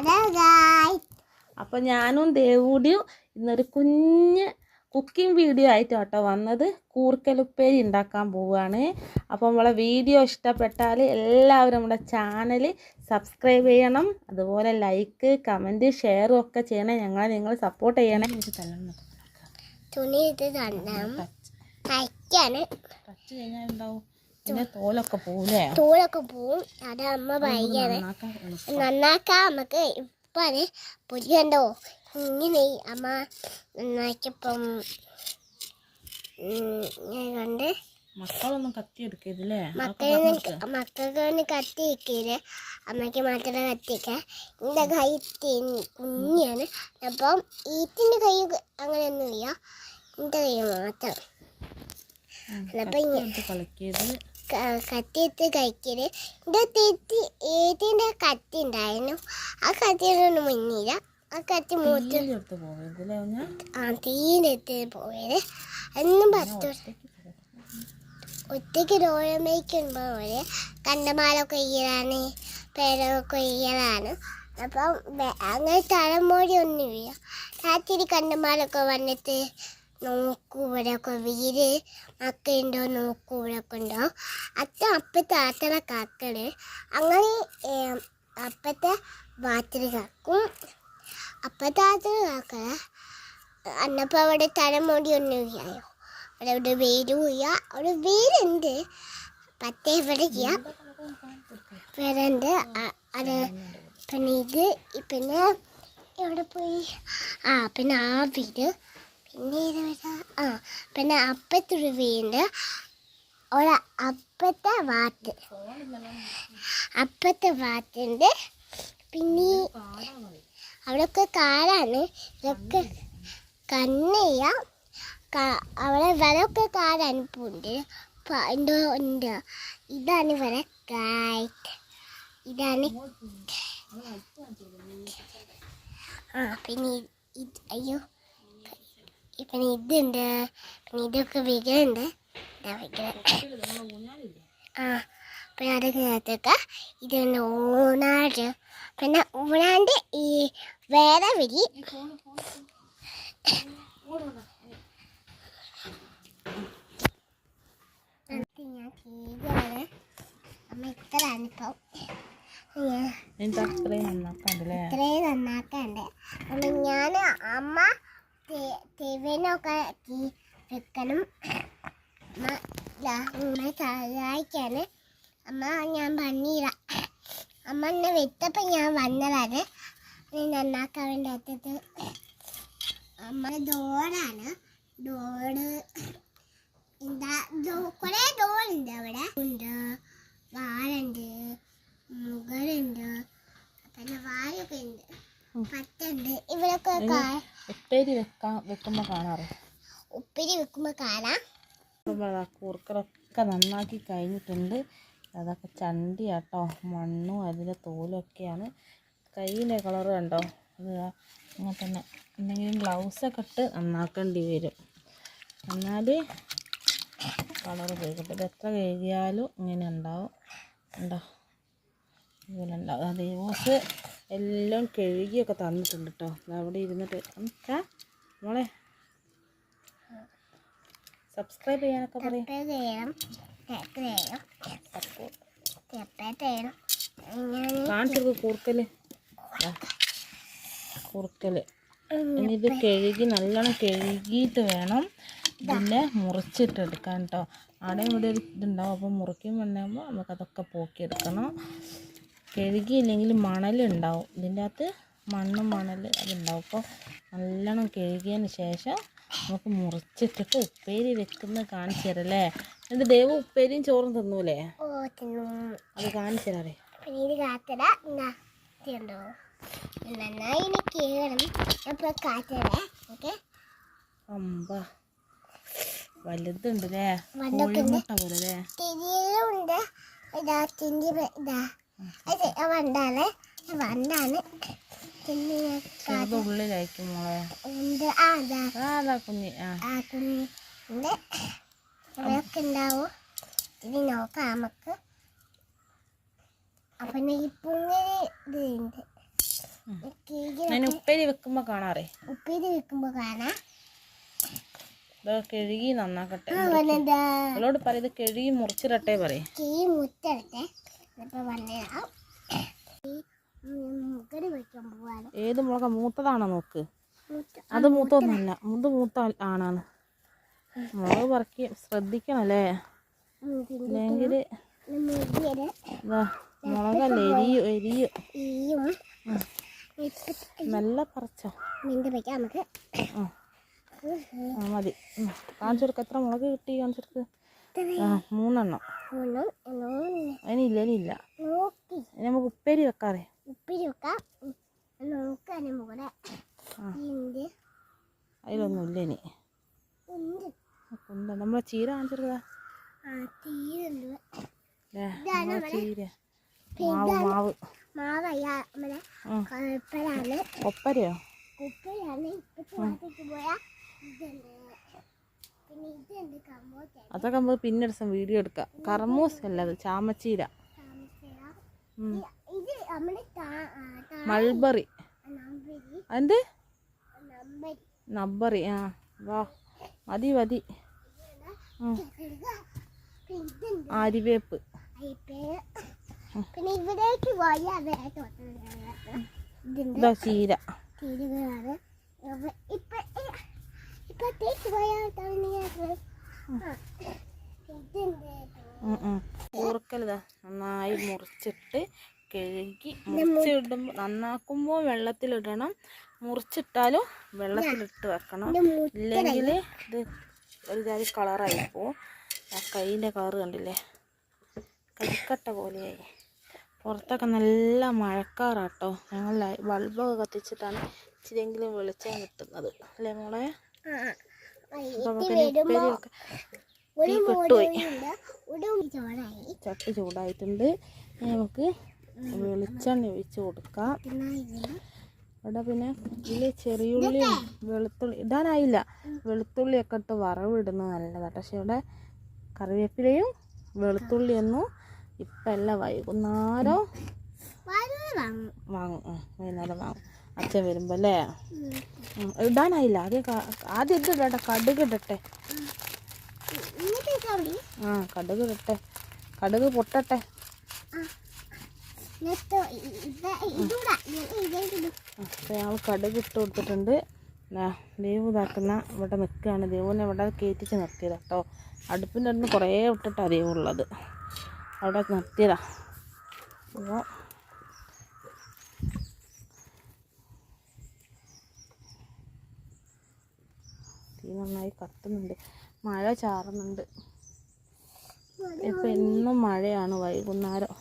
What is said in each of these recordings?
അതാ ഗായ്സ് അപ്പം ഞാനും ദേവൂടിയും ഇന്നൊരു കുഞ്ഞ് കുക്കിംഗ് വീഡിയോ ആയിട്ട് കേട്ടോ വന്നത്. കൂർക്കലുപ്പേരി ഉണ്ടാക്കാൻ പോവുകയാണ്. അപ്പോൾ നമ്മളെ വീഡിയോ ഇഷ്ടപ്പെട്ടാൽ എല്ലാവരും നമ്മുടെ ചാനൽ സബ്സ്ക്രൈബ് ചെയ്യണം. അതുപോലെ ലൈക്ക് കമന്റ് ഷെയറും ഒക്കെ ചെയ്യണേ. ഞങ്ങളെ നിങ്ങൾ സപ്പോർട്ട് ചെയ്യണേ. എനിക്ക് തരണം തുണി ഇത് തയ്ക്കാണ് ടച്ച് കഴിഞ്ഞാൽ ഉണ്ടാവും പിന്നെ തോലൊക്കെ പോലെ തോലൊക്കെ പോവും. അത് അമ്മ ഭയങ്കര നന്നാക്കാൻ നമുക്ക് ഇപ്പൊ അത് പൊരിയണ്ടോ? ഇങ്ങനെ അമ്മ നന്നാക്കിയപ്പം കണ്ട് മക്കളൊന്നും കത്തി എടുക്കരുതല്ലേ മക്കളെ മക്കൾക്ക് കത്തി വെക്കൽ അമ്മയ്ക്ക് മാത്രമേ കത്തിക്ക എന്റെ കൈ കുഞ്ഞാണ് അപ്പം ഈറ്റിന്റെ കൈ അങ്ങനെയൊന്നുമില്ല. എന്റെ കൈ മാത്രം. കളിക്കരുത്. കത്തിയിട്ട് കഴിക്കൽ. എന്റെ തെറ്റി ഏതിന്റെ കത്തി ഉണ്ടായിരുന്നു ആ കത്തിയിലൊന്നും മുന്നില്ല ആ കത്തി മൂത്ത് ആ തീയിലെടുത്ത് പോയത് എന്നും പത്ത് ഒറ്റയ്ക്ക് ഡോളമേക്കുമ്പോൾ പോലെ കണ്ടമാലൊക്കെ കൊയ്യലാണ് പേര കൊയ്യലാണ് അപ്പം അങ്ങനെ തലമുടി ഒന്നുമില്ല രാത്രി കണ്ടമാലൊക്കെ വന്നിട്ട് നോക്കൂ ഇവിടെയൊക്കെ വീട് മക്കളുണ്ടോ നോക്കൂ ഇവിടെയൊക്കെ ഉണ്ടോ? അച്ഛൻ അപ്പത്തെ ആത്തണ കാക്കണ് അങ്ങനെ അപ്പത്തെ വാത്തിരി കാക്കും അപ്പത്തെ ആത്തണ കാക്കണ അന്നപ്പോൾ അവിടെ തലമുടി ഒന്നുമില്ലായോ അവിടെ ഇവിടെ വേരുമില്ല അവിടെ വേരുണ്ട്. പത്തേ ഇവിടെ ചെയ്യാം വേറെന്ത് അത് പിന്നെ ഇത് പിന്നെ എവിടെ പോയി? ആ പിന്നെ ആ വീട് പിന്നെ വീട് ആ പിന്നെ അപ്പത്തൊരു വീണ്ട് ഒരു അപ്പത്തെ വാത്ത് അപ്പത്തെ വാത്തുണ്ട് പിന്നെ അവിടെയൊക്കെ കാടാണ് ഇതൊക്കെ കണ്ണയ്യ. അവിടെ വരൊക്കെ കാടാണ് പൂണ്ട് ഉണ്ട്. ഇതാണ് വരെ കായ്ക്ക് ഇതാണ് ആ പിന്നെ അയ്യോ. പിന്നെ ഇതുണ്ട് പിന്നെ ഇതൊക്കെ വിഗ്രഹമുണ്ട് ആ പിന്നെ അതൊക്കെ നേരത്തേക്ക് ഇതുണ്ട് ഊണാട് പിന്നെ ഊണാണ്ട് ഈ വേറെ വിരി അമ്മ ഇത്രയാണ് ഇപ്പം ഇത്രയും നന്നാക്കണ്ട് ഞാൻ അമ്മ തെവിനൊക്കെ വെക്കണം. അമ്മ സഹായിക്കാണ് അമ്മ ഞാൻ പണിയില്ല അമ്മ എന്നെ വെച്ചപ്പോൾ ഞാൻ വന്നതാണ്. നന്നാക്കാൻ വേണ്ടി അറ്റത്ത് അമ്മ ഡോറാണ്. ഡോറ് എന്താ ഡോ- കുറേ ഡോറുണ്ട് അവിടെ. ഉണ്ട് വാഴുണ്ട് മുകളുണ്ട് പിന്നെ വാഴൊക്കെ ഉണ്ട്. പറ്റുണ്ട് ഇവരൊക്കെ ഉപ്പേരി വെക്കാൻ വെക്കുമ്പോൾ കാണാറ്? ഉപ്പേരി വെക്കുമ്പോൾ കാണാം. കൂർക്കലൊക്കെ നന്നാക്കി കഴിഞ്ഞിട്ടുണ്ട്. അതൊക്കെ ചണ്ടിയാട്ടോ മണ്ണും അതിന്റെ തോലൊക്കെയാണ്. കയ്യിലെ കളർ കണ്ടോ? അത് അങ്ങനെ തന്നെ. എന്തെങ്കിലും ഗ്ലൗസൊക്കെ ഇട്ട് നന്നാക്കേണ്ടി വരും. എന്നാൽ കളർ കഴുകട്ടെ കിട്ടും ഇത് എത്ര കഴുകിയാലും ഇങ്ങനെ ഉണ്ടാവും. ഉണ്ടോ ഇതുപോലെ ഉണ്ടാവും. അത് ദിവസ് എല്ലാം കഴുകിയൊക്കെ തന്നിട്ടുണ്ട് കേട്ടോ അവിടെ ഇരുന്നിട്ട് എന്താ മോളെ. സബ്സ്ക്രൈബ് ചെയ്യാനൊക്കെ പറയും. കാണിച്ചെടുക്ക് കൂർക്കൽ കൂർക്കൽ ഇനി ഇത് കഴുകി നല്ലോണം കഴുകിയിട്ട് വേണം ഇതിനെ മുറിച്ചിട്ടെടുക്കാൻ കേട്ടോ അവിടെ ഇവിടെ ഒരു ഇതുണ്ടാവും. അപ്പോൾ മുറിക്കും വേണ്ടാകുമ്പോൾ നമുക്കതൊക്കെ പോക്കിയെടുക്കണം. കഴുകിയില്ലെങ്കിൽ മണലുണ്ടാവും. ഇതിന്റെ അകത്ത് മണ്ണും മണൽ അതുണ്ടാവും. അപ്പോൾ നല്ലോണം കഴുകിയതിന് ശേഷം നമുക്ക് മുറിച്ചിട്ടിട്ട് ഉപ്പേരി വെക്കുന്ന കാണിച്ചു തരല്ലേ എന്നിട്ട് ദേവ് ഉപ്പേരിയും ചോറും തിന്നൂലേ? അത് കാണിച്ചു തരാറേ അമ്പ. കോഴിമുട്ട പോലെ വണ്ടാണ് വണ്ടാണ് ഉള്ളിലായിരിക്കും മോളെ. ഉണ്ട് ആ കുഞ്ഞ്. ആ. ഇവിടെയൊക്കെ ഉണ്ടാവും ഇത് നോക്കാം നമുക്ക്. അപ്പം ഈ പുങ്ങനെ ഞാൻ ഉപ്പേരി വെക്കുമ്പോൾ കാണാറേ? ഉപ്പേരി വെക്കുമ്പോ കാണാം. കഴുകി നന്നാക്കട്ടെ. അവളോട് പറയും കഴുകി മുറിച്ചിടട്ടെ പറയും. കിഴി മുത്തരട്ടെ ഏത് മുളക? മൂത്തതാണോ നോക്ക്. അത് മൂത്തൊന്നുമല്ല മുത് മൂത്ത ആണാണ്. മുളക് പറക്കി ശ്രദ്ധിക്കണല്ലേ? അല്ലെങ്കിൽ മുളകല്ലേ? എരിയും എരിയും. നല്ല പറിച്ചോ? നമുക്ക്. മതി. കാണിച്ചെടുക്ക എത്ര മുളക് കിട്ടി? കാണിച്ചു കൊടുക്ക്. ആ മൂന്നെണ്ണം. അതിനില്ല നമുക്ക് ഉപ്പേരി വെക്കാറേ. ഉപ്പേരി വെക്കാം. അതിലൊന്നും ഇല്ല ഇനി. നമ്മളെ ചീര കാണിച്ചു ആ തീരുണ്ട് ദേ, നമ്മളെ ചീര. മാവ് മാവ്. ഒപ്പരയോ ഒപ്പരയാണ് ഇപ്പൊ പോയാ ഇതുണ്ട് പിന്നെ ഇതുണ്ട് കമ്പോസ്റ്റ് അതൊക്കെ നമുക്ക് പിന്നെ ദിവസം വീഡിയോ എടുക്കാം. കർമൂസ് അല്ല അത്? ചാമച്ചീര. മൾബറി. എന്ത് നബ്ബറി ആ വാ. മതി മതി. ആരിവേപ്പ്. പിന്നെ ഇവിടേക്ക് ചീര. ഇപ്പൊ കൂർക്കലിതാ നന്നായി മുറിച്ചിട്ട് കഴുകി മുറിച്ചിടുമ്പോൾ നന്നാക്കുമ്പോൾ വെള്ളത്തിലിടണം. മുറിച്ചിട്ടാലും വെള്ളത്തിലിട്ട് വെക്കണം. ഇല്ലെങ്കിൽ ഇത് ഒരു ജാതി കളറായി പോവും. ആ കൈയിന്റെ കളറ് കണ്ടില്ലേ? കരിക്കട്ട പോലെയായി. പുറത്തൊക്കെ നല്ല മഴക്കാറാട്ടോ. ഞങ്ങൾ ബൾബൊക്കെ കത്തിച്ചിട്ടാണ് ഇച്ചിരിയെങ്കിലും വെളിച്ചം കിട്ടുന്നത്. അല്ലേ മോളെ? ചട്ടി ചൂടായിട്ടുണ്ട്. നമുക്ക് വെളിച്ചെണ്ണ ഒഴിച്ച് കൊടുക്കാം. ഇവിടെ പിന്നെ ഇതിൽ ചെറിയുള്ളിയും വെളുത്തുള്ളി ഇടാനായില്ല. വെളുത്തുള്ളിയൊക്കെ ഇട്ട് വറവിടുന്നത് നല്ലതാണ്. പക്ഷെ ഇവിടെ കറിവേപ്പിലയും വെളുത്തുള്ളിയൊന്നും ഇപ്പം അല്ല വൈകുന്നേരം വാങ്ങും. വൈകുന്നേരം വാങ്ങും. അച്ഛൻ വരുമ്പോൾ അല്ലേ ഇടാനായില്ല. ആദ്യം ആദ്യം ഇത് ഇടട്ടെ കടുക് ഇടട്ടെ. ആ കടുക് ഇടട്ടെ. കടുക് പൊട്ടട്ടെ. അപ്പോൾ ഞങ്ങൾ കടുക് ഇട്ട് കൊടുത്തിട്ടുണ്ട്. ദേവ് ഇതാക്കുന്ന ഇവിടെ നിൽക്കുകയാണ്. ദേവുവിനെ ഇവിടെ കയറ്റിച്ച് നിർത്തിയതാ കേട്ടോ അടുപ്പിന്റെ അടുത്ത് കുറേ വിട്ടിട്ടാണ് ദൈവം ഉള്ളത്. അവിടെ നിർത്തിയതാ. അപ്പോൾ തീ നന്നായി കത്തുന്നുണ്ട്. മഴ ചാറുന്നുണ്ട്. ഇപ്പം എന്നും മഴയാണ് വൈകുന്നേരം.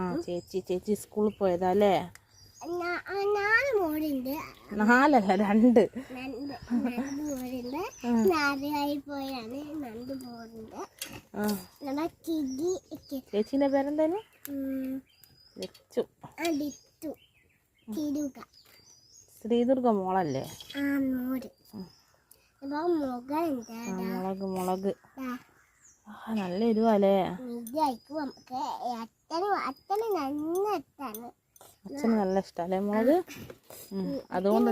ആ ചേച്ചി ചേച്ചി സ്കൂളിൽ പോയതാ അല്ലേ നാലല്ല രണ്ട്. ചേച്ചിന്റെ നണ്ട് ശ്രീദുർഗ മോളല്ലേ മുളക് മുളക്. ആ. നല്ല എരിവല്ലേ? അച്ഛന് നല്ല ഇഷ്ടല്ലേ മുളക്? അതുകൊണ്ട്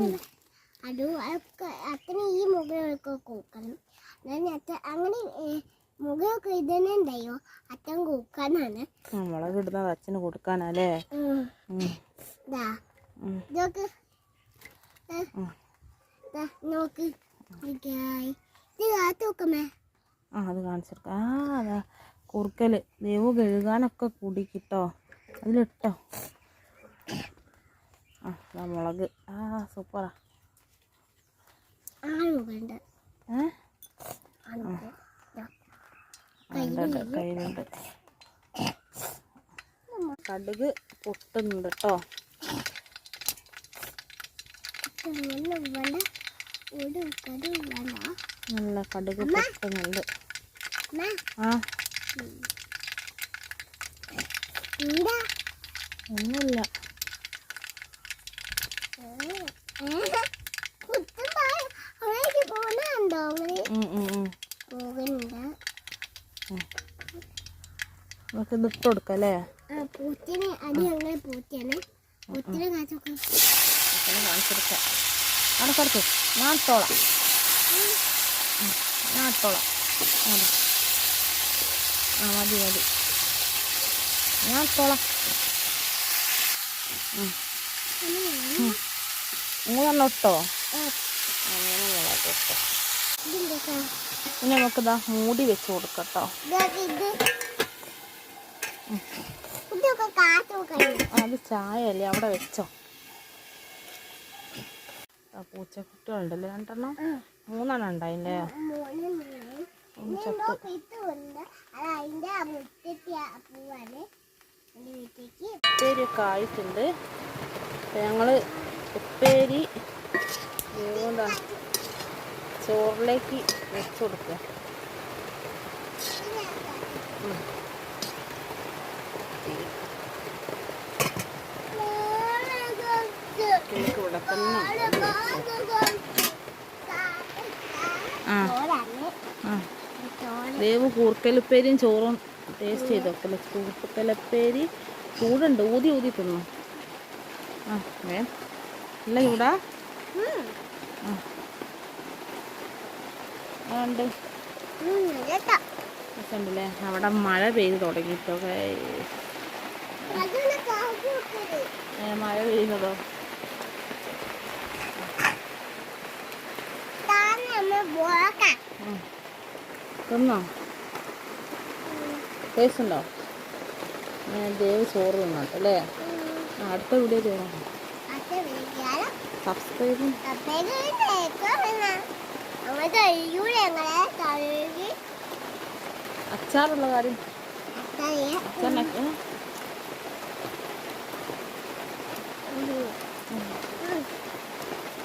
ഈ മുകളൊക്കെ കൂക്കണം. അങ്ങനെ ഏ, മുകളൊക്കെ ഇതന്നെ ഉണ്ടായോ അത്തൻ കൂക്കാനാണ്. ആ, മുളക് ഇടുന്നത് അച്ഛന് കൊടുക്കാനല്ലേ? ഇതൊക്കെ നോക്ക്. ആ അത് കാണിച്ചെടുക്ക. ആ അതാ കുറുക്കൽ. ദേവ് കഴുകാനൊക്കെ കൂടി കിട്ടോ അതിലിട്ടോ. ആ അതാ മുളക്. ആ സൂപ്പറാ. കയ്യിലുണ്ട്. കടുക് പൊട്ടുന്നുണ്ട് കേട്ടോ ഒന്നും വേണ്ട ഒരു കടും വേണ്ട നല്ല കടുക് പൊട്ടുന്നുണ്ട്. ആ. ഒന്നുമില്ല. നമുക്ക് ഇത് ഇട്ട് കൊടുക്കാം അല്ലേ? പൂച്ചനെ അത് പൂച്ചനെ അവിടെ ഞാൻ ഉം, ഞാൻ ഇട്ടോളാം അവിടെ ആ മതി മതി. ഞാൻ ഇട്ടോളാം. മൂന്നെണ്ണം ഇട്ടോ ഇനി നമുക്കിതാ മൂടി വെച്ച് കൊടുക്കട്ടോ. അത് ചായ അല്ലേ അവിടെ വെച്ചോ? ആ പൂച്ചക്കുട്ടികളുണ്ടല്ലേ രണ്ടെണ്ണം? മൂന്നെണ്ണം ഉണ്ടായില്ലേ? ഉപ്പേരി കായിട്ടുണ്ട് ഞങ്ങൾ ഉപ്പേരിയൊക്കെ ആയിട്ടുണ്ട്. ഞങ്ങൾ ഉപ്പേരി എന്താ ചോറിലേക്ക് വെച്ച് കൊടുക്കുക. കേക്ക് ഇവിടെ തന്നെ ഉണ്ട്. ആ ആ വേവ് കൂർക്കലുപ്പേരിയും ചോറും ടേസ്റ്റ് ചെയ്ത് നോക്കല്ലേ കൂർക്കലപ്പേരി ചൂടുണ്ട്. ഊതി ഊതി തിന്നു. ആ വേ. ഇല്ല ചൂടാ ആ. ഉണ്ട് അവിടെ മഴ പെയ്ത് തുടങ്ങിയിട്ടോ. ഏ, മഴ പെയ്യുന്നതോ. തിന്നോ? ടേസ്റ്റ് ഉണ്ടോ? ദേവ് ചോറ് തിന്നോട്ടെ അല്ലേ അടുത്ത വീഡിയോ ചെയ്യണം സബ്സ്ക്രൈബും അച്ചാറുള്ള കാര്യം. അച്ചാറിനൊക്കെ.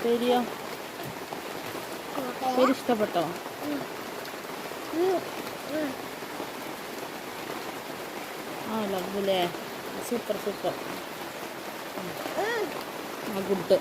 പേരിയോ? പേര് ഇഷ്ടപ്പെട്ടോ ആ ലവ്ലേ സൂപ്പർ സൂപ്പർ. ആ ഗുഡ്.